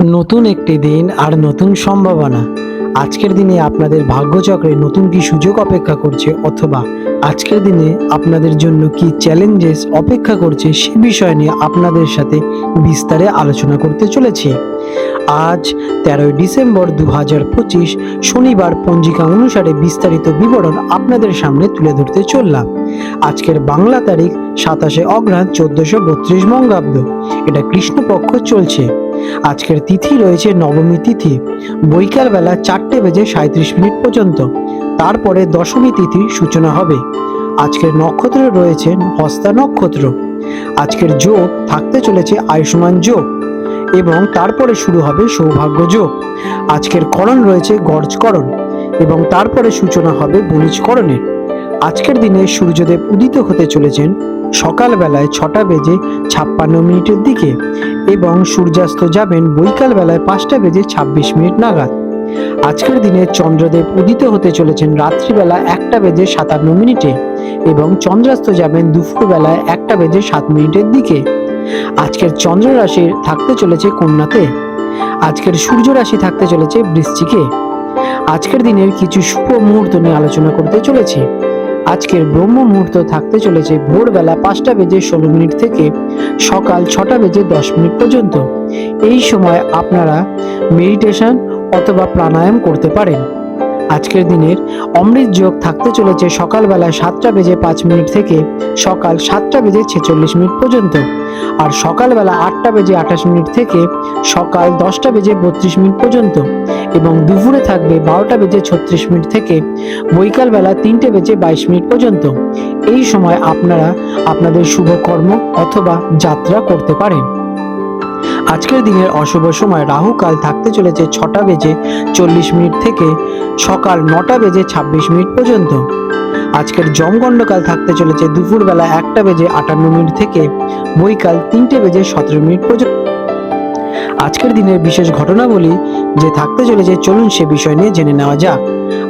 নতুন একটি দিন আর নতুন সম্ভাবনা। আজকের দিনে আপনাদের ভাগ্যচক্রে নতুন কি সুযোগ অপেক্ষা করছে অথবা আজকের দিনে আপনাদের জন্য কি চ্যালেঞ্জেস অপেক্ষা করছে সে বিষয় নিয়ে আপনাদের সাথে বিস্তারে আলোচনা করতে চলেছি। আজ তেরোই ডিসেম্বর দু হাজার পঁচিশ শনিবার পঞ্জিকা অনুসারে বিস্তারিত বিবরণ আপনাদের সামনে তুলে ধরতে চললাম। আজকের বাংলা তারিখ সাতাশে অগ্রহায়ণ চোদ্দশো বত্রিশ মঙ্গাব্দ এটা কৃষ্ণপক্ষ চলছে। আজকের তিথি রয়েছে নবমী তিথি। বৈকাল বেলা চারটে বেজে সাঁত্রিশ মিনিট পর্যন্ত। তারপরে দশমী তিথির সূচনা হবে। আজকের নক্ষত্র রয়েছে হস্তা নক্ষত্র। আজকের যোগ থাকতে চলেছে আয়ুষ্মান যোগ। এবং তারপরে শুরু হবে সৌভাগ্য যোগ। আজকের করণ রয়েছে গর্জকরণ। এবং তারপরে সূচনা হবে বণিজকরণের। আজকের দিনে সূর্যদেব উদিত হতে চলেছেন সকালবেলায় ছটা বেজে ছাপ্পান্ন মিনিটের দিকে এবং সূর্যাস্ত যাবেন বৈকাল বেলায় পাঁচটা বেজে ছাব্বিশ মিনিট নাগাদ। আজকের দিনে চন্দ্রদেব উদিত হতে চলেছেন রাত্রিবেলা একটা বেজে সাতান্ন মিনিটে এবং চন্দ্রাস্ত যাবেন দুপুর বেলায় একটা বেজে সাত মিনিটের দিকে। আজকের চন্দ্র রাশি থাকতে চলেছে কন্যাতে। আজকের সূর্য রাশি থাকতে চলেছে বৃশ্চিকে। আজকের দিনের কিছু শুভ মুহূর্ত নিয়ে আলোচনা করতে চলেছি। আজকের ব্রহ্ম মুহূর্ত থাকতে চলেছে ভোরবেলা পাঁচটা বেজে ষোলো মিনিট থেকে সকাল ছটা বেজে দশ মিনিট পর্যন্ত। এই সময় আপনারা মেডিটেশন অথবা প্রাণায়াম করতে পারেন। আজকের দিনের অমৃত যোগ থাকতে চলেছে সকালবেলা সাতটা বেজে পাঁচ মিনিট থেকে সকাল সাতটা বেজে ছেচল্লিশ মিনিট পর্যন্ত। আর সকালবেলা আটটা বেজে আঠাশ মিনিট থেকে সকাল দশটা বেজে বত্রিশ মিনিট পর্যন্ত। এবং দুপুরে থাকবে বারোটা বেজে ছত্রিশ মিনিট থেকে বৈকাল বেলা তিনটে বেজে বাইশ মিনিট পর্যন্ত। এই সময় আপনারা আপনাদের শুভ কর্ম অথবা যাত্রা করতে পারেন। আজকের দিনের অশুভ সময় রাহু কাল থাকতে চলেছে ছটা বেজে চল্লিশ মিনিট থেকে সকাল নটা বেজে ছাব্বিশ মিনিট পর্যন্ত। আজকের জমগণ্ডকাল থাকতে চলেছে দুপুরবেলা একটা বেজে আটান্ন মিনিট থেকে বৈকাল তিনটে বেজে সতেরো মিনিট পর্যন্ত। আজকের দিনের বিশেষ ঘটনাবলী যে থাকতে চলেছে, চলুন সে বিষয় নিয়ে জেনে নেওয়া যাক।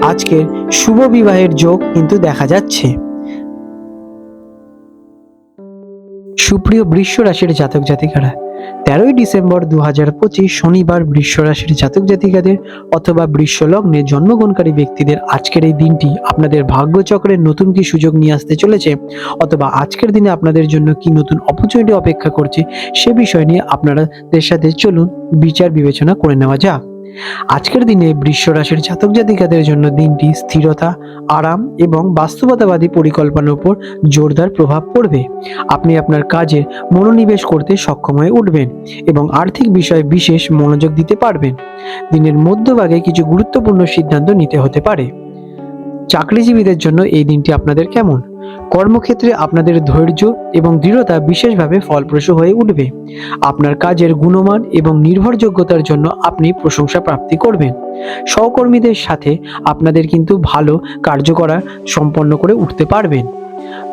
আজকের শুভ বিবাহের যোগ কিন্তু দেখা যাচ্ছে। সুপ্রিয় বৃষ রাশির জাতক জাতিকারা, তেরোই ডিসেম্বর দু হাজার পঁচিশ শনিবার বৃষ রাশির জাতক জাতিকাদের অথবা বৃষ লগ্নে জন্মগ্রহণকারী ব্যক্তিদের আজকের এই দিনটি আপনাদের ভাগ্যচক্রের নতুন কি সুযোগ নিয়ে আসতে চলেছে অথবা আজকের দিনে আপনাদের জন্য কি নতুন অপরচুনিটি অপেক্ষা করছে সে বিষয় নিয়ে আপনাদের সাথে চলুন বিচার বিবেচনা করে নেওয়া যাক। আজকের দিনে বৃষ রাশির জাতক জাতিকাদের জন্য দিনটি স্থিরতা, আরাম এবং বাস্তবতাবাদী পরিকল্পনার উপর জোরদার প্রভাব পড়বে। আপনি আপনার কাজে মনোনিবেশ করতে সক্ষম হয়ে উঠবেন এবং আর্থিক বিষয়ে বিশেষ মনোযোগ দিতে পারবেন। দিনের মধ্যভাগে কিছু গুরুত্বপূর্ণ সিদ্ধান্ত নিতে হতে পারে। চাকরিজীবীদের জন্য এই দিনটি আপনাদের কেমন? কর্মক্ষেত্রে আপনাদের ধৈর্য এবং দৃঢ়তা বিশেষভাবে ফলপ্রসূ হয়ে উঠবে। আপনার কাজের গুণমান এবং নির্ভরযোগ্যতার জন্য আপনি প্রশংসা প্রাপ্তি করবেন। সহকর্মীদের সাথে আপনাদের কিন্তু ভালো কার্য করা সম্পন্ন করে উঠতে পারবেন।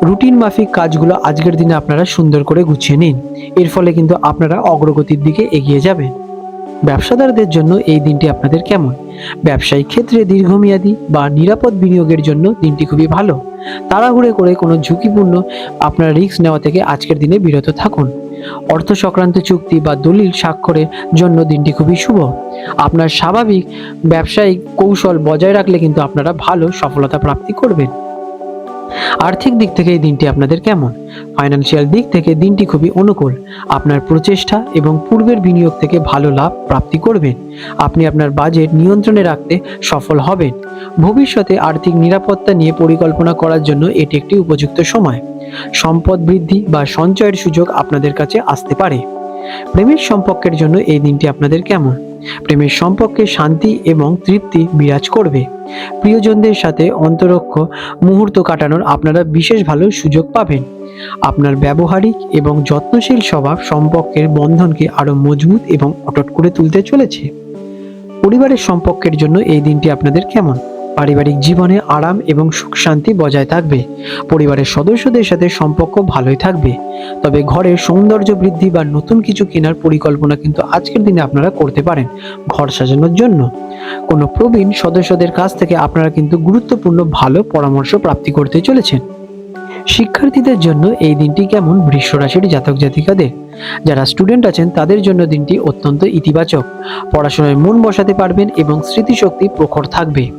রুটিন মাফিক কাজগুলো আজকের দিনে আপনারা সুন্দর করে গুছিয়ে নিন। এর ফলে কিন্তু আপনারা অগ্রগতির দিকে এগিয়ে যাবেন। ব্যবসাদারদের জন্য এই দিনটি আপনাদের কেমন? ব্যবসায়িক ক্ষেত্রে দীর্ঘমেয়াদী বা নিরাপদ বিনিয়োগের জন্য দিনটি খুবই ভালো। তাড়াহুড়ে করে কোনো ঝুঁকিপূর্ণ আপনার রিস্ক নেওয়া থেকে আজকের দিনে বিরত থাকুন। অর্থ সংক্রান্ত চুক্তি বা দলিল স্বাক্ষরের জন্য দিনটি খুবই শুভ। আপনার স্বাভাবিক ব্যবসায়িক কৌশল বজায় রাখলে কিন্তু আপনারা ভালো সফলতা প্রাপ্তি করবেন। আর্থিক দিক থেকে এই দিনটি আপনাদের কেমন? ফাইন্যান্সিয়াল দিক থেকে দিনটি খুবই অনুকূল। আপনার প্রচেষ্টা এবং পূর্বের বিনিয়োগ থেকে ভালো লাভ প্রাপ্তি করবেন। আপনি আপনার বাজেট নিয়ন্ত্রণে রাখতে সফল হবেন। ভবিষ্যতে আর্থিক নিরাপত্তা নিয়ে পরিকল্পনা করার জন্য এটি একটি উপযুক্ত সময়। সম্পদ বৃদ্ধি বা সঞ্চয়ের সুযোগ আপনাদের কাছে আসতে পারে। প্রেমের সম্পর্কের জন্য এই দিনটি আপনাদের কেমন? প্রেমের সম্পর্কে শান্তি এবং তৃপ্তি বিরাজ করবে। প্রিয়জনদের সাথে অন্তরক্ষ মুহূর্ত কাটানোর আপনারা বিশেষ ভালো সুযোগ পাবেন। আপনার ব্যবহারিক এবং যত্নশীল স্বভাব সম্পর্কের বন্ধনকে আরও মজবুত এবং অটট করে তুলতে চলেছে। পরিবারের সম্পর্কের জন্য এই দিনটি আপনাদের কেমন? পারিবারিক জীবনে আরাম এবং সুখ শান্তি বজায় থাকবে। পরিবারের সদস্যদের সাথে সম্পর্ক ভালোই থাকবে। তবে ঘরে সৌন্দর্য বৃদ্ধি বা নতুন কিছু কেনার পরিকল্পনা কিন্তু আজকের দিনে আপনারা করতে পারেন ঘর সাজানোর জন্য। কোনো প্রবীণ সদস্যদের কাছ থেকে আপনারা কিন্তু গুরুত্বপূর্ণ ভালো পরামর্শ প্রাপ্তি করতে চলেছেন। শিক্ষার্থীদের জন্য এই দিনটি কেমন বৃষ রাশির জাতক জাতিকাদের? যারা স্টুডেন্ট আছেন, তাদের জন্য দিনটি অত্যন্ত ইতিবাচক। পড়াশোনায় মন বসাতে পারবেন এবং স্মৃতিশক্তি প্রখর থাকবে।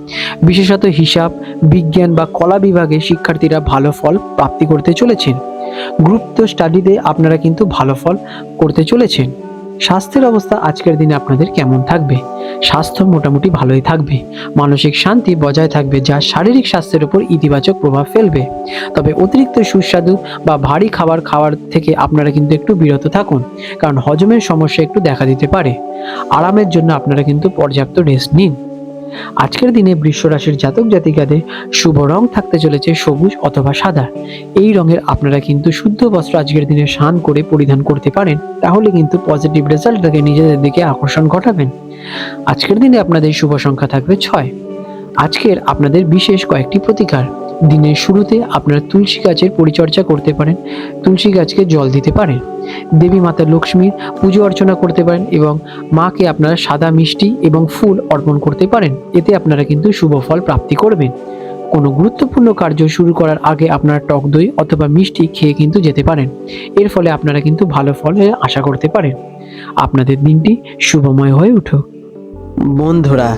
বিশেষত হিসাব, বিজ্ঞান বা কলা বিভাগে শিক্ষার্থীরা ভালো ফল প্রাপ্তি করতে চলেছেন। গ্রুপ তো স্টাডিতে আপনারা কিন্তু ভালো ফল করতে চলেছেন। স্বাস্থ্যের অবস্থা আজকের দিনে আপনাদের কেমন থাকবে? স্বাস্থ্য মোটামুটি ভালোই থাকবে। মানসিক শান্তি বজায় থাকবে, যা শারীরিক স্বাস্থ্যের উপর ইতিবাচক প্রভাব ফেলবে। তবে অতিরিক্ত সুস্বাদু বা ভারী খাবার খাওয়ার থেকে আপনারা কিন্তু একটু বিরত থাকুন, কারণ হজমের সমস্যা একটু দেখা দিতে পারে। আরামের জন্য আপনারা কিন্তু পর্যাপ্ত রেস্ট নিন। আজকের দিনে বৃষ রাশির জাতক জাতিকাদের শুভ রং থাকতে চলেছে সবুজ অথবা সাদা। এই রঙের আপনারা কিন্তু শুদ্ধ বস্ত্র আজকের দিনে স্নান করে পরিধান করতে পারেন, তাহলে কিন্তু পজিটিভ রেজাল্ট থেকে নিজেদের দিকে আকর্ষণ ঘটাবেন। আজকের দিনে আপনাদের শুভ সংখ্যা থাকবে ছয়। আজকের আপনাদের বিশেষ কয়েকটি প্রতিকার। দিনের শুরুতে আপনারা তুলসী গাছের পরিচর্যা করতে পারেন, তুলসী গাছকে জল দিতে পারেন। দেবী মাতা লক্ষ্মীর পুজো অর্চনা করতে পারেন এবং মাকে আপনারা সাদা মিষ্টি এবং ফুল অর্পণ করতে পারেন। এতে আপনারা কিন্তু শুভ ফল প্রাপ্তি করবেন। কোনো গুরুত্বপূর্ণ কার্য শুরু করার আগে আপনারা টক দই অথবা মিষ্টি খেয়ে কিন্তু যেতে পারেন। এর ফলে আপনারা কিন্তু ভালো ফলের আশা করতে পারেন। আপনাদের দিনটি শুভময় হয়ে উঠুক। বন্ধুরা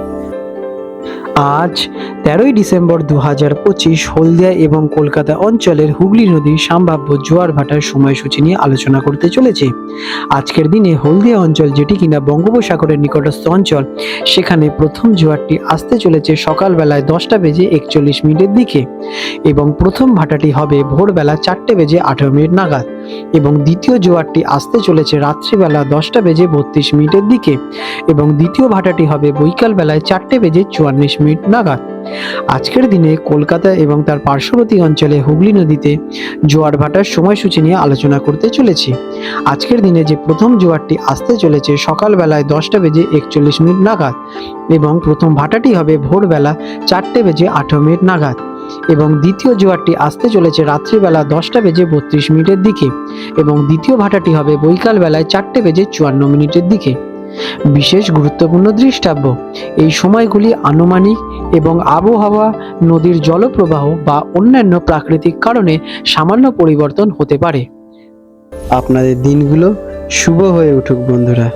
আজ তেরোই ডিসেম্বর দু হাজার পঁচিশ হলদিয়া এবং কলকাতা অঞ্চলের হুগলি নদীর সম্ভাব্য জোয়ার ভাটার সময়সূচি নিয়ে আলোচনা করতে চলেছে। আজকের দিনে হলদিয়া অঞ্চল যেটি কিনা বঙ্গোপসাগরের নিকটস্থ অঞ্চল, সেখানে প্রথম জোয়ারটি আসতে চলেছে সকালবেলায় দশটা বেজে একচল্লিশ মিনিটের দিকে এবং প্রথম ভাটাটি হবে ভোরবেলা চারটে বেজে আঠেরো মিনিট নাগাদ। এবং দ্বিতীয় জোয়ারটি আসতে চলেছে রাত্রিবেলা দশটা বেজে বত্রিশ মিনিটের দিকে এবং দ্বিতীয় ভাটাটি হবে বৈকাল বেলায় চারটে বেজে চুয়াল্লিশ মিনিট নাগাদ। আজকের দিনে কলকাতা এবং তার পার্শ্ববর্তী অঞ্চলে হুগলি নদীতে জোয়ার ভাটার সময়সূচি নিয়ে আলোচনা করতে চলেছি। আজকের দিনে যে প্রথম জোয়ারটি আসতে চলেছে সকালবেলায় দশটা বেজে একচল্লিশ মিনিট নাগাদ এবং প্রথম ভাটাটি হবে ভোরবেলা চারটে বেজে আঠেরো মিনিট নাগাদ। এবং দ্বিতীয় জোয়ারটি আসতে চলেছে রাত্রিবেলা দশটা বেজে বত্রিশ মিনিটের দিকে এবং দ্বিতীয় ভাটাটি হবে বৈকাল বেলায় চারটে বেজে চুয়ান্ন মিনিটের দিকে। বিশেষ গুরুত্বপূর্ণ দৃষ্টাব্য, এই সময়গুলি আনুমানিক এবং আবহাওয়া, নদীর জলপ্রবাহ বা অন্যান্য প্রাকৃতিক কারণে সামান্য পরিবর্তন হতে পারে। আপনাদের দিনগুলো শুভ হয়ে উঠুক বন্ধুরা।